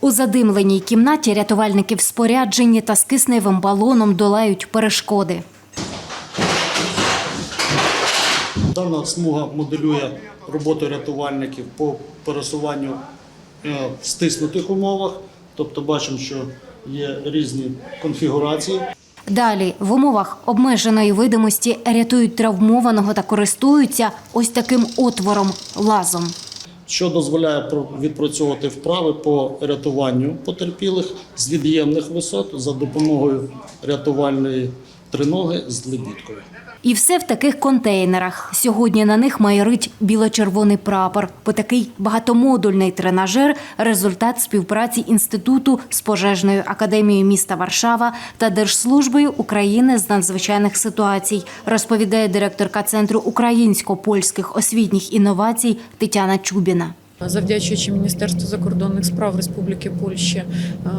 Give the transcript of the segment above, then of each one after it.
У задимленій кімнаті рятувальники в спорядженні та з кисневим балоном долають перешкоди. Дана смуга моделює роботу рятувальників по пересуванню е, в стиснутих умовах. Тобто бачимо, що є різні конфігурації. Далі в умовах обмеженої видимості рятують травмованого та користуються ось таким отвором лазом. Що дозволяє відпрацьовувати вправи по рятуванню потерпілих з від'ємних висот за допомогою рятувальної триноги з лебідкою. І все в таких контейнерах. Сьогодні на них майорить біло-червоний прапор. Бо такий багатомодульний тренажер результат співпраці інституту з пожежною академією міста Варшава та Держслужбою України з надзвичайних ситуацій, розповідає директорка центру українсько-польських освітніх інновацій Тетяна Чубіна. Завдячуючи Міністерству закордонних справ Республіки Польща, е,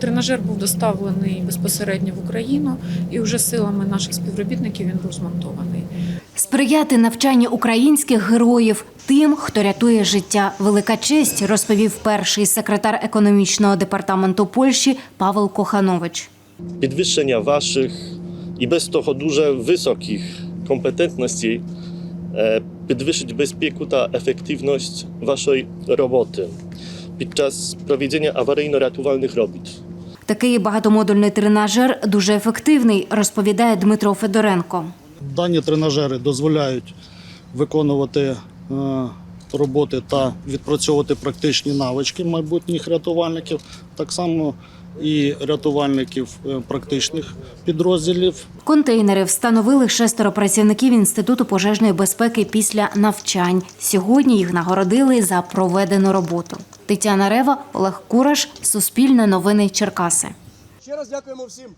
тренажер був доставлений безпосередньо в Україну, і вже силами наших співробітників він був змонтований. Сприяти навчанню українських героїв тим, хто рятує життя. Велика честь, розповів перший секретар економічного департаменту Польщі Павел Коханович. підвищення ваших і без того дуже високих компетентностей е, підвищить безпеку та ефективність вашої роботи під час проведення аварійно-рятувальних робіт. Такий багатомодульний тренажер дуже ефективний, розповідає Дмитро Федоренко. Дані тренажери дозволяють виконувати е, роботи та відпрацьовувати практичні навички майбутніх рятувальників, так само і рятувальників е, практичних підрозділів Контейнери встановили шестеро працівників інституту пожежної безпеки після навчань. Сьогодні їх нагородили за проведену роботу. Тетяна Рева, Олег Кураш, Суспільне новини Черкаси. Ще раз дякуємо всім.